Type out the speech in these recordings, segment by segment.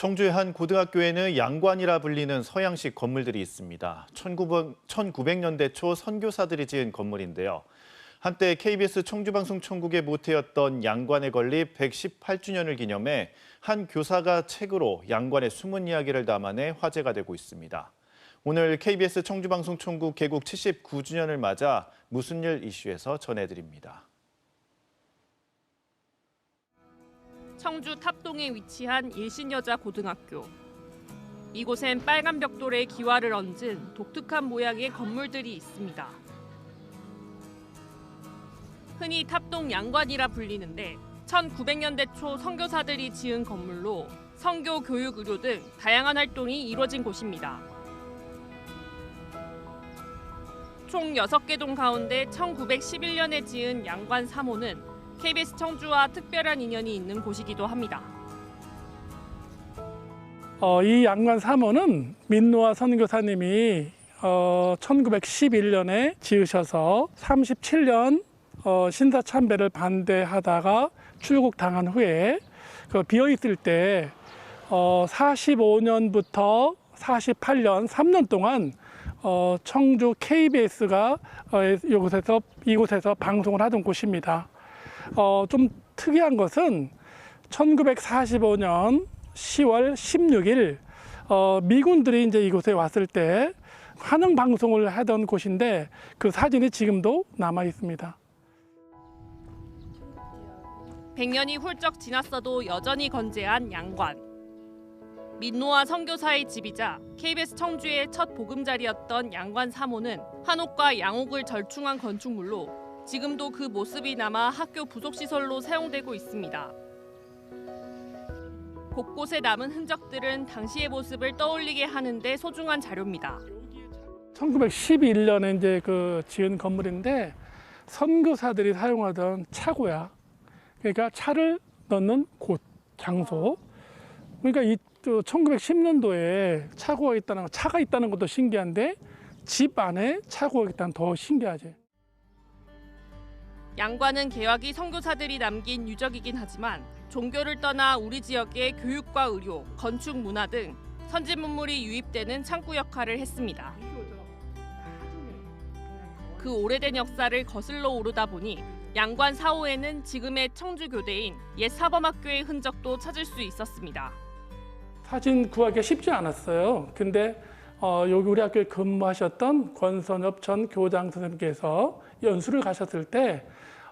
청주의 한 고등학교에는 양관이라 불리는 서양식 건물들이 있습니다. 1900, 1900 년대 초 선교사들이 지은 건물인데요. 한때 KBS 청주방송총국의 모태였던 양관의 건립 118주년을 기념해 한 교사가 책으로 양관의 숨은 이야기를 담아내 화제가 되고 있습니다. 오늘 KBS 청주방송총국 개국 79주년을 맞아 무슨 일 이슈에서 전해드립니다. 청주 탑동에 위치한 일신여자 고등학교. 이곳엔 빨간 벽돌에 기와를 얹은 독특한 모양의 건물들이 있습니다. 흔히 탑동 양관이라 불리는데 1900년대 초 선교사들이 지은 건물로 선교 교육 의료 등 다양한 활동이 이루어진 곳입니다. 총 6개 동 가운데 1911년에 지은 양관 3호는 KBS 청주와 특별한 인연이 있는 곳이기도 합니다. 어, 이 양관 3호는 민노아 선교사님이 어, 1911년에 지으셔서 37년 어, 신사참배를 반대하다가 출국당한 후에 그 비어 있을 때 어, 45년부터 48년 3년 동안 어, 청주 KBS가 어, 이곳에서 이곳에서 방송을 하던 곳입니다. 어, 좀 특이한 것은 1945년 10월 16일 어, 미군들이 이제 이곳에 왔을 때 환영 방송을 하던 곳인데 그 사진이 지금도 남아 있습니다. 100년이 훌쩍 지났어도 여전히 건재한 양관. 민노아 선교사의 집이자 KBS 청주의 첫 보금자리였던 양관 3호는 한옥과 양옥을 절충한 건축물로 지금도 그 모습이 남아 학교 부속시설로 사용되고 있습니다. 곳곳에 남은 흔적들은 당시의 모습을 떠올리게 하는데 소중한 자료입니다. 1911년에 이제 그 지은 건물인데 선교사들이 사용하던 차고야. 그러니까 차를 넣는 곳, 장소. 그러니까 이 1910년도에 차고가 있다는 거, 차가 있다는 것도 신기한데 집 안에 차고가 있다는 더 신기하지. 양관은 개화기 선교사들이 남긴 유적이긴 하지만 종교를 떠나 우리 지역의 교육과 의료, 건축 문화 등 선진 문물이 유입되는 창구 역할을 했습니다. 그 오래된 역사를 거슬러 오르다 보니 양관 4호에는 지금의 청주 교대인 옛 사범학교의 흔적도 찾을 수 있었습니다. 사진 구하기가 쉽지 않았어요. 근데 어, 여기 우리 학교에 근무하셨던 권선엽 전 교장 선생님께서 연수를 가셨을 때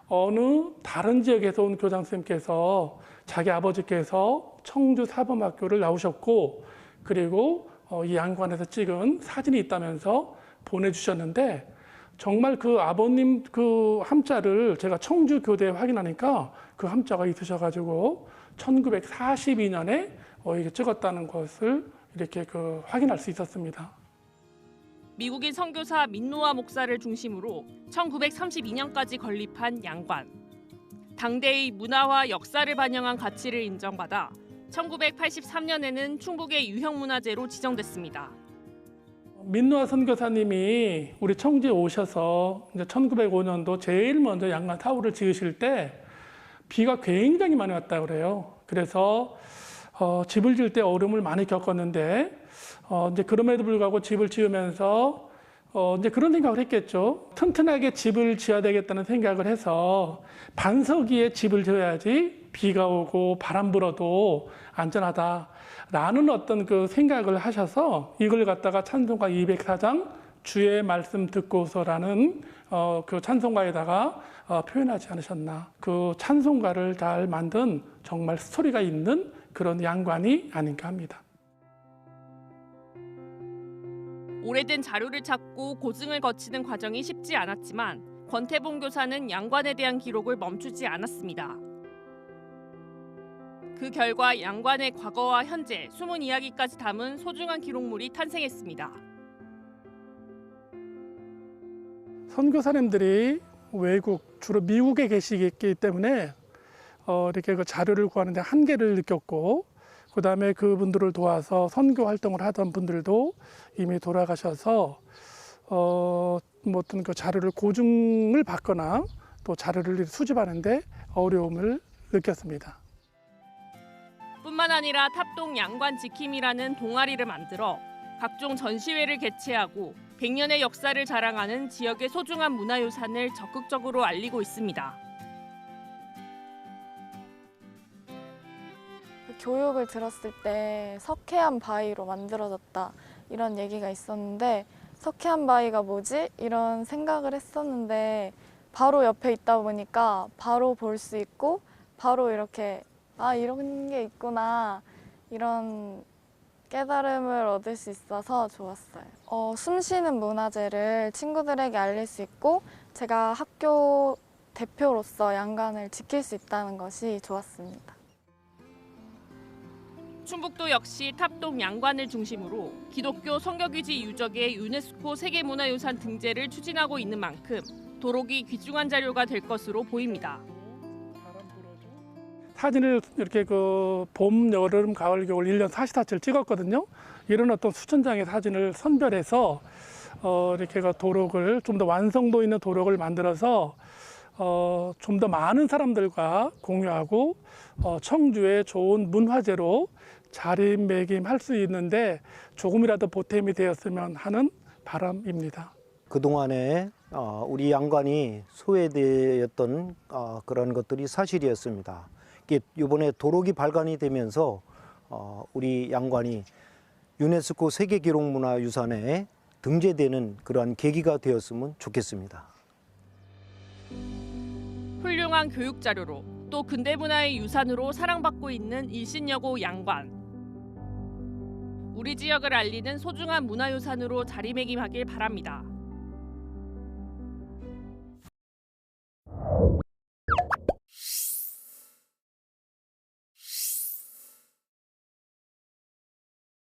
어느 다른 지역에서 온 교장 선생님께서 자기 아버지께서 청주 사범학교를 나오셨고 그리고 어, 이 양관에서 찍은 사진이 있다면서 보내주셨는데 정말 그 아버님 그 함자를 제가 청주 교대에 확인하니까 그 함자가 있으셔가지고 1942년에 어, 이게 찍었다는 것을 이렇게 그 확인할 수 있었습니다. 미국인 선교사 민노아 목사를 중심으로 1932년까지 건립한 양관. 당대의 문화와 역사를 반영한 가치를 인정받아 1983년에는 충북의 유형문화재로 지정됐습니다. 민노아 선교사님이 우리 청주에 오셔서 이제 1905년도 제일 먼저 양관 타워를 지으실 때 비가 굉장히 많이 왔다 그래요. 그래서 어, 집을 지을 때 어려움을 많이 겪었는데 어, 이제 그럼에도 불구하고 집을 지으면서 어, 이제 그런 생각을 했겠죠. 튼튼하게 집을 지어야 되겠다는 생각을 해서 반석 위에 집을 지어야지 비가 오고 바람 불어도 안전하다라는 어떤 그 생각을 하셔서 이걸 갖다가 찬송가 204장 주의 말씀 듣고서라는 어, 그 찬송가에다가 어, 표현하지 않으셨나. 그 찬송가를 잘 만든 정말 스토리가 있는 그런 양관이 아닌가 합니다. 오래된 자료를 찾고 고증을 거치는 과정이 쉽지 않았지만 권태봉 교사는 양관에 대한 기록을 멈추지 않았습니다. 그 결과 양관의 과거와 현재, 숨은 이야기까지 담은 소중한 기록물이 탄생했습니다. 선교사님들이 외국 주로 미국에 계시기 때문에 어, 이렇게 그 자료를 구하는데 한계를 느꼈고 그 다음에 그분들을 도와서 선교 활동을 하던 분들도 이미 돌아가셔서 어, 뭐 어떤 그 자료를 고증을 받거나 또 자료를 수집하는데 어려움을 느꼈습니다. 뿐만 아니라 탑동 양관 지킴이라는 동아리를 만들어 각종 전시회를 개최하고 100년의 역사를 자랑하는 지역의 소중한 문화유산을 적극적으로 알리고 있습니다. 교육을 들었을 때 석회암 바위로 만들어졌다 이런 얘기가 있었는데 석회암 바위가 뭐지? 이런 생각을 했었는데 바로 옆에 있다 보니까 바로 볼 수 있고 바로 이렇게 아 이런 게 있구나 이런 깨달음을 얻을 수 있어서 좋았어요. 어, 숨 쉬는 문화재를 친구들에게 알릴 수 있고 제가 학교 대표로서 양관을 지킬 수 있다는 것이 좋았습니다. 충북도 역시 탑동 양관을 중심으로 기독교 성격유지 유적의 유네스코 세계문화유산 등재를 추진하고 있는 만큼 도록이 귀중한 자료가 될 것으로 보입니다. 사진을 이렇게 그 봄, 여름, 가을, 겨울 1년 44칠 찍었거든요. 이런 어떤 수천 장의 사진을 선별해서 어, 이렇게 그 도록을 좀 더 완성도 있는 도록을 만들어서 어, 좀 더 많은 사람들과 공유하고 어, 청주의 좋은 문화재로 자리매김할 수 있는데 조금이라도 보탬이 되었으면 하는 바람입니다. 그동안에 어, 우리 양관이 소외되었던 어, 그런 것들이 사실이었습니다. 이번에 도록이 발간이 되면서 어, 우리 양관이 유네스코 세계기록문화유산에 등재되는 그러한 계기가 되었으면 좋겠습니다. 훌륭한 교육 자료로 또 근대 문화의 유산으로 사랑받고 있는 일신여고 양관. 우리 지역을 알리는 소중한 문화유산으로 자리매김하길 바랍니다.